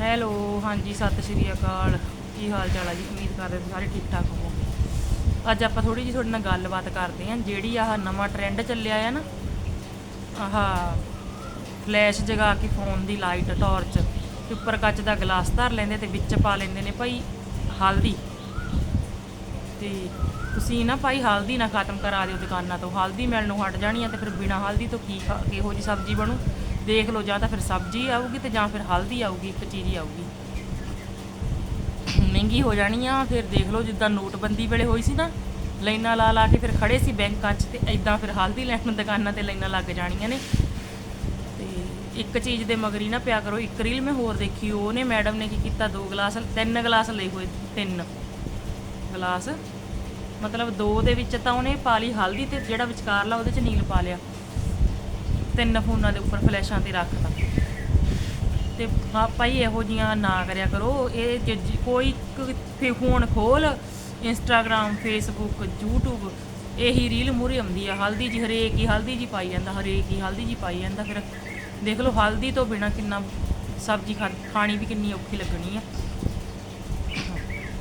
Hello ਹਾਂਜੀ, ਸਤਿ ਸ਼੍ਰੀ ਅਕਾਲ। ਕੀ ਹਾਲ ਚਾਲ ਆ ਜੀ? ਉਮੀਦ ਕਰਦੇ ਹਾਂ ਸਾਰੇ ਠੀਕ ਠਾਕ ਹੋਵੋਗੇ। ਅੱਜ ਆਪਾਂ ਥੋੜੀ ਜਿਹੀ ਤੁਹਾਡੇ ਨਾਲ ਗੱਲਬਾਤ ਕਰਦੇ ਹਾਂ, ਜਿਹੜੀ ਆਹ ਨਵਾਂ ਟ੍ਰੈਂਡ ਚੱਲਿਆ ਆ ਨਾ, ਆਹ ਫਲੈਸ਼ ਜਗਾ ਕੇ ਫੋਨ ਦੀ ਲਾਈਟ ਟਾਰਚ ਤੇ ਉੱਪਰ ਕੱਚ ਦਾ ਗਲਾਸ ਧਰ ਲੈਂਦੇ ਤੇ ਵਿੱਚ ਪਾ ਲੈਂਦੇ ਨੇ ਭਾਈ ਹਲਦੀ। ਤੇ ਤੁਸੀਂ ਨਾ ਭਾਈ ਹਲਦੀ ਨਾ ਖਤਮ ਕਰਾ ਦਿਓ ਦੁਕਾਨਾਂ ਤੋਂ। ਹਲਦੀ ਮਿਲਣੋਂ ਹਟ ਜਾਣੀ ਆ ਤੇ ਫਿਰ ਬਿਨਾ ਹਲਦੀ ਤੋਂ ਕੀ ਖਾ- ਕਿਹੋ ਜੀ ਸਬਜ਼ੀ ਬਣੂ? ਦੇਖ ਲਓ, ਜਾਂ ਤਾਂ ਫਿਰ ਸਬਜ਼ੀ ਆਊਗੀ ਤੇ ਜਾਂ ਫਿਰ ਹਲਦੀ ਆਊਗੀ, ਇੱਕ ਚੀਜ਼ ਆਊਗੀ। ਮਹਿੰਗੀ ਹੋ ਜਾਣੀ ਆ, ਫਿਰ ਦੇਖ ਲਓ, ਜਿੱਦਾਂ ਨੋਟਬੰਦੀ ਵੇਲੇ ਹੋਈ ਸੀ ਨਾ, ਲਾਈਨਾਂ ਲਾ ਲਾ ਕੇ ਫਿਰ ਖੜੇ ਸੀ ਬੈਂਕਾਂ 'ਚ ਤੇ ਐਦਾਂ ਫਿਰ ਹਲਦੀ ਲੈਣ ਨੂੰ ਦੁਕਾਨਾਂ ਤੇ ਲਾਈਨਾਂ ਲੱਗ ਜਾਣੀਆਂ ਨੇ। ਤੇ ਇੱਕ ਚੀਜ਼ ਦੇ ਮਗਰੀ ਨਾ ਪਿਆ ਕਰੋ, ਇੱਕ ਰੀਲ ਮੈਂ ਹੋਰ ਦੇਖੀ, ਉਹਨੇ ਮੈਡਮ ਨੇ ਕੀ ਕੀਤਾ, ਦੋ ਗਲਾਸ, ਤਿੰਨ ਗਲਾਸ ਲਈ ਹੋਏ, ਤਿੰਨ ਗਲਾਸ। ਮਤਲਬ ਦੋ ਦੇ ਵਿੱਚ ਤਾਂ ਉਹਨੇ ਪਾ ਲਈ ਹਲਦੀ ਤੇ ਜਿਹੜਾ ਵਿਚਕਾਰਲਾ ਉਹਦੇ 'ਚ ਨੀਲ ਪਾ ਲਿਆ। ਤਿੰਨ ਫੋਨਾਂ ਦੇ ਉੱਪਰ ਫਲੈਸ਼ਾਂ ਤੇ ਰੱਖਤਾ ਤੇ। ਆ ਭਾਈ ਇਹੋ ਜੀਆਂ ਨਾ ਕਰਿਆ ਕਰੋ। ਇਹ ਜੇ- ਜੇ ਕੋਈ ਫੇ ਫੋਨ ਖੋਲ ਇੰਸਟਾਗ੍ਰam ਫੇਸਬੁੱਕ YouTube ਇਹੀ ਰੀਲ ਮੂਹਰੇ ਆਉਂਦੀ ਆ। ਹਲਦੀ ਜੀ ਹਰੇਕ ਹੀ ਹਲਦੀ ਜੀ ਪਾਈ ਜਾਂਦਾ, ਹਰੇਕ ਹੀ ਹਲਦੀ ਜੀ ਪਾਈ ਜਾਂਦਾ। ਫਿਰ ਦੇਖ ਲਓ, ਹਲਦੀ ਤੋਂ ਬਿਨਾ ਕਿੰਨਾ ਸਬਜ਼ੀ ਖਾ- ਖਾਣੀ ਵੀ ਕਿੰਨੀ ਔਖੀ ਲੱਗਣੀ ਆ।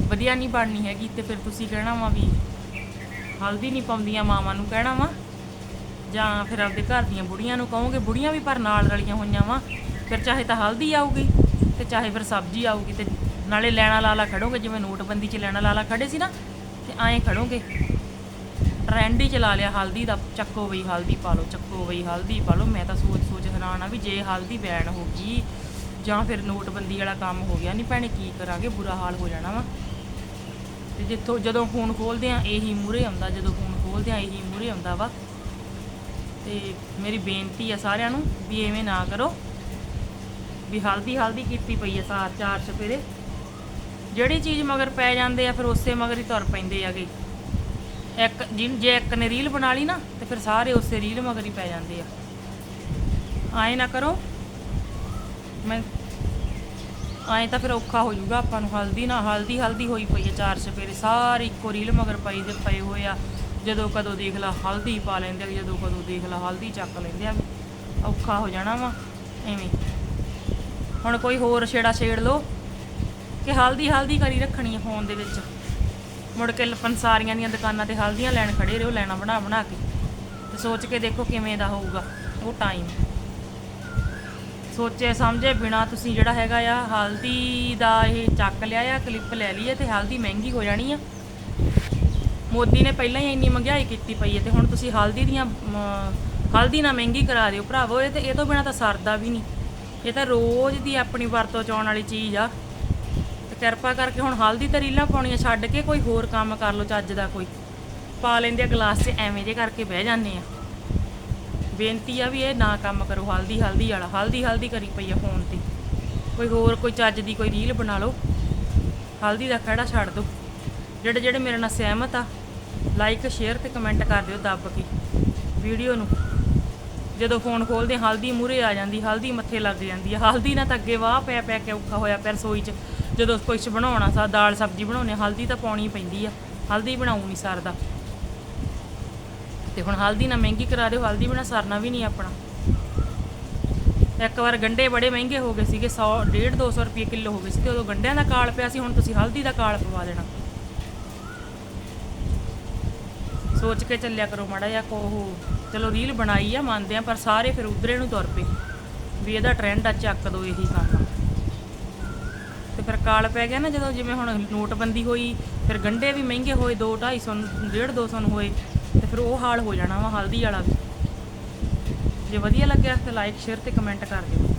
ਵਧੀਆ ਨਹੀਂ ਬਣਨੀ ਹੈਗੀ ਤੇ ਫਿਰ ਤੁਸੀਂ ਕਹਿਣਾ ਵਾ ਵੀ ਹਲਦੀ ਨਹੀਂ ਪਾਉਂਦੀਆਂ ਮਾਵਾਂ ਨੂੰ, ਕਹਿਣਾ ਵਾ ਜਾਂ ਫਿਰ ਆਪਦੇ ਘਰ ਦੀਆਂ ਬੁੜੀਆਂ ਨੂੰ ਕਹੋਗੇ, ਬੁੜੀਆਂ ਵੀ ਪਰ ਨਾਲ ਰਲੀਆਂ ਹੋਈਆਂ ਵਾ, ਫਿਰ ਚਾਹੇ ਤਾਂ ਹਲਦੀ ਆਊਗੀ ਤੇ ਚਾਹੇ ਫਿਰ ਸਬਜ਼ੀ ਆਊਗੀ ਤੇ ਨਾਲੇ ਲੈਣਾ ਲਾਲਾ ਖੜੋਗੇ, ਜਿਵੇਂ ਨੋਟਬੰਦੀ 'ਚ ਲੈਣਾ ਲਾਲਾ ਖੜੇ ਸੀ ਨਾ, ਤੇ ਐਂ ਖੜੋਗੇ। ਟ੍ਰੈਂਡ ਹੀ ਚਲਾ ਲਿਆ ਹਲਦੀ ਦਾ, ਚੱਕੋ ਬਈ ਹਲਦੀ ਪਾ ਲਓ, ਚੱਕੋ ਬਈ ਹਲਦੀ ਪਾ ਲਓ, ਮੈਂ ਤਾਂ ਸੋਚ ਸੋਚ ਹੈਰਾਨ ਆ ਵੀ ਜੇ ਹਲਦੀ ਬੈਨ ਹੋ ਗਈ, ਜਾਂ ਫਿਰ ਨੋਟਬੰਦੀ ਵਾਲਾ ਕੰਮ ਹੋ ਗਿਆ ਨਹੀਂ ਭੈਣੇ ਕੀ ਕਰਾਂਗੇ, ਬੁਰਾ ਹਾਲ ਹੋ ਜਾਣਾ ਵਾ। ਤੇ ਜਿੱਥੋਂ ਜਦੋਂ ਫੋਨ ਖੋਲਦੇ ਆ, ਇਹੀ ਮੂਰੇ ਆਉਂਦਾ, ਜਦੋਂ ਫੋਨ ਖੋਲਦੇ ਆ, ਇਹੀ ਮੂਰੇ ਆਉਂਦਾ ਵਾ। ਤੇ ਮੇਰੀ ਬੇਨਤੀ ਆ ਸਾਰਿਆਂ ਨੂੰ ਵੀ ਐਵੇਂ ਨਾ ਕਰੋ। ਵੀ ਹਲਦੀ ਹਲਦੀ ਕੀਤੀ ਪਈ ਆ ਸਾਰ ਚਾਰ ਚਪੇਰੇ ਜਿਹੜੀ ਚੀਜ਼ ਮਗਰ ਪੈ ਜਾਂਦੇ ਆ, ਫਿਰ ਉਸੇ ਮਗਰ ਹੀ ਤੁਰ ਪੈਂਦੇ ਆਗੇ ਇੱਕ ਜਿਨ ਜੇ ਇੱਕ ਨੇ ਰੀਲ ਬਣਾ ਲਈ ਨਾ, ਤੇ ਫਿਰ ਸਾਰੇ ਉਸੇ ਰੀਲ ਮਗਰ ਹੀ ਪੈ ਜਾਂਦੇ ਆ। ਆਏ ਨਾ ਕਰੋ। ਮੈਂ ਆਏ ਤਾਂ ਫਿਰ ਔਖਾ ਹੋ ਜਾਊਗਾ ਆਪਾਂ ਨੂੰ। ਹਲਦੀ ਨਾ, ਹਲਦੀ ਹਲਦੀ ਹੋਈ ਪਈ ਆ ਚਾਰ ਚਪੇਰੇ ਸਾਰੇ ਇੱਕੋ ਰੀਲ ਮਗਰ ਪਈ ਦੇ, ਪਏ ਹੋਏ ਆ। ਜਦੋਂ ਕਦੋਂ ਦੇਖ ਲਾ ਹਲਦੀ ਪਾ ਲੈਂਦੇ ਆ, ਜਦੋਂ ਕਦੋਂ ਦੇਖ ਲਾ ਹਲਦੀ ਚੱਕ ਲੈਂਦੇ ਆ। ਔਖਾ ਹੋ ਜਾਣਾ ਵਾ, ਐਵੇਂ। ਹੁਣ ਕੋਈ ਹੋਰ ਛੇੜਾ ਛੇੜ ਲੋ ਕਿ ਹਲਦੀ ਹਲਦੀ ਕਰੀ ਰੱਖਣੀ ਹੈ ਫੋਨ ਦੇ ਵਿੱਚ। ਮੁੜ ਕੇ ਪੰਸਾਰੀਆਂ ਦੀਆਂ ਦੁਕਾਨਾਂ ਤੇ ਹਲਦੀਆਂ ਲੈਣ ਖੜੇ ਰਹੋ, ਲੈਣਾ ਬਣਾ ਬਣਾ ਕੇ। ਤੇ ਸੋਚ ਕੇ ਦੇਖੋ ਕਿਵੇਂ ਦਾ ਹੋਊਗਾ, ਉਹ ਟਾਈਮ ਸੋਚੇ ਸਮਝੇ ਬਿਨਾ ਤੁਸੀਂ ਜਿਹੜਾ ਹੈਗਾ ਆ, ਹਲਦੀ ਦਾ ਇਹ ਚੱਕ ਲਿਆ ਆ ਕਲਿੱਪ ਲੈ ਲਈ ਹੈ ਤੇ ਹਲਦੀ ਮਹਿੰਗੀ ਹੋ ਜਾਣੀ ਆ। ਮੋਦੀ ਨੇ ਪਹਿਲਾਂ ਹੀ ਇੰਨੀ ਮਹਿੰਗਾਈ ਕੀਤੀ ਪਈ ਹੈ ਤੇ ਹੁਣ ਤੁਸੀਂ ਹਲਦੀ ਦੀਆਂ ਮ, ਹਲਦੀ ਨਾ ਮਹਿੰਗੀ ਕਰਾ ਦਿਓ ਭਰਾਵੋ ਇਹ ਤੇ ਇਹ ਤੋਂ ਬਿਨਾ ਤਾਂ ਸਰਦਾ ਵੀ ਨਹੀਂ। ਇਹ ਤਾਂ ਰੋਜ਼ ਦੀ ਆਪਣੀ ਵਰਤੋਂ ਚ ਆਉਣ ਵਾਲੀ ਚੀਜ਼ ਆ। ਤੇ ਕਿਰਪਾ ਕਰਕੇ ਹੁਣ ਹਲਦੀ ਤੇ ਰੀਲਾਂ ਪਾਉਣੀਆਂ ਛੱਡ ਕੇ ਕੋਈ ਹੋਰ ਕੰਮ ਕਰ ਲਓ ਚੱਜ ਦਾ ਕੋਈ। ਪਾ ਲੈਂਦੇ ਆ ਗਲਾਸ 'ਚ ਐਵੇਂ ਜੇ ਕਰਕੇ ਬਹਿ ਜਾਂਦੇ ਆ। ਬੇਨਤੀ ਆ ਵੀ ਇਹ ਨਾ ਕੰਮ ਕਰੋ ਹਲਦੀ ਹਲਦੀ ਵਾਲਾ ਹਲਦੀ ਹਲਦੀ ਕਰੀ ਪਈ ਆ ਫੋਨ ਤੇ। ਕੋਈ ਹੋਰ ਕੋਈ ਚੱਜ ਦੀ ਕੋਈ ਰੀਲ ਬਣਾ ਲਓ। ਹਲਦੀ ਦਾ ਖੜਾ ਛੱਡ ਦਿਓ। ਜਿਹੜੇ ਜਿਹੜੇ ਮੇਰੇ ਨਾਲ ਸਹਿਮਤ ਆ ਲਾਈਕ ਸ਼ੇਅਰ ਤੇ ਕਮੈਂਟ ਕਰ ਦਿਓ ਦੱਬ ਕੇ ਵੀਡੀਓ ਨੂੰ। ਜਦੋਂ ਫੋਨ ਖੋਲਦੇ ਹਲਦੀ ਮੂਰੇ ਆ ਜਾਂਦੀ, ਹਲਦੀ ਮੱਥੇ ਲੱਗ ਜਾਂਦੀ ਆ। ਹਲਦੀ ਨਾਲ ਤਾਂ ਅੱਗੇ ਵਾਹ ਪਿਆ ਪਿਆ ਕੇ ਔਖਾ ਹੋਇਆ ਪਿਆ ਰਸੋਈ 'ਚ। ਜਦੋਂ ਕੁਛ ਬਣਾਉਣਾ, ਸਾ ਦਾਲ ਸਬਜ਼ੀ ਬਣਾਉਣੇ ਹਲਦੀ ਤਾਂ ਪਾਉਣੀ ਪੈਂਦੀ ਆ। ਹਲਦੀ ਬਣਾਉ ਨਹੀਂ ਸਰਦਾ। ਤੇ ਹੁਣ ਹਲਦੀ ਨਾ ਮਹਿੰਗੀ ਕਰਾ ਦਿਓ, ਹਲਦੀ ਬਿਨਾ ਸਰਨਾ ਵੀ ਨਹੀਂ ਆਪਣਾ। ਇੱਕ ਵਾਰ ਗੰਡੇ ਬੜੇ ਮਹਿੰਗੇ ਹੋ ਗਏ ਸੀਗੇ 100 150 200 ਰੁਪਏ ਕਿਲੋ ਹੋ ਗਏ ਸੀ ਤੇ ਉਦੋਂ ਗੰਡਿਆਂ ਦਾ ਕਾਲ ਪਿਆ ਸੀ, ਹੁਣ ਤੁਸੀਂ ਹਲਦੀ ਦਾ ਕਾਲ ਪਵਾ ਦੇਣਾ। ਸੋਚ ਕੇ ਚੱਲਿਆ ਕਰੋ ਮਾੜਾ ਜਿਹਾ ਕੋ ਉਹ, ਚਲੋ ਰੀਲ ਬਣਾਈ ਆ, ਮੰਨਦੇ ਆ, ਪਰ ਸਾਰੇ ਫਿਰ ਉਧਰੇ ਨੂੰ ਤੁਰ ਪਏ। ਵੀ ਇਹਦਾ ਟ੍ਰੈਂਡ ਆ, ਚੱਕ ਦੋ ਇਹੀ ਕੰਮ ਤੇ ਫਿਰ ਕਾਲ ਪੈ ਗਿਆ ਨਾ ਜਦੋਂ ਜਿਵੇਂ ਹੁਣ ਨੋਟਬੰਦੀ ਹੋਈ, ਫਿਰ ਗੰਡੇ ਵੀ ਮਹਿੰਗੇ ਹੋਏ 2 250 ਨੂੰ 1.5 200 ਨੂੰ ਹੋਏ, ਤੇ ਫਿਰ ਉਹ ਹਾਲ ਹੋ ਜਾਣਾ ਵਾ, ਹਲਦੀ ਵਾਲਾ ਵੀ। ਜੇ ਵਧੀਆ ਲੱਗਿਆ, ਤਾਂ ਲਾਈਕ ਸ਼ੇਅਰ ਤੇ ਕਮੈਂਟ ਕਰ ਦਿਓ।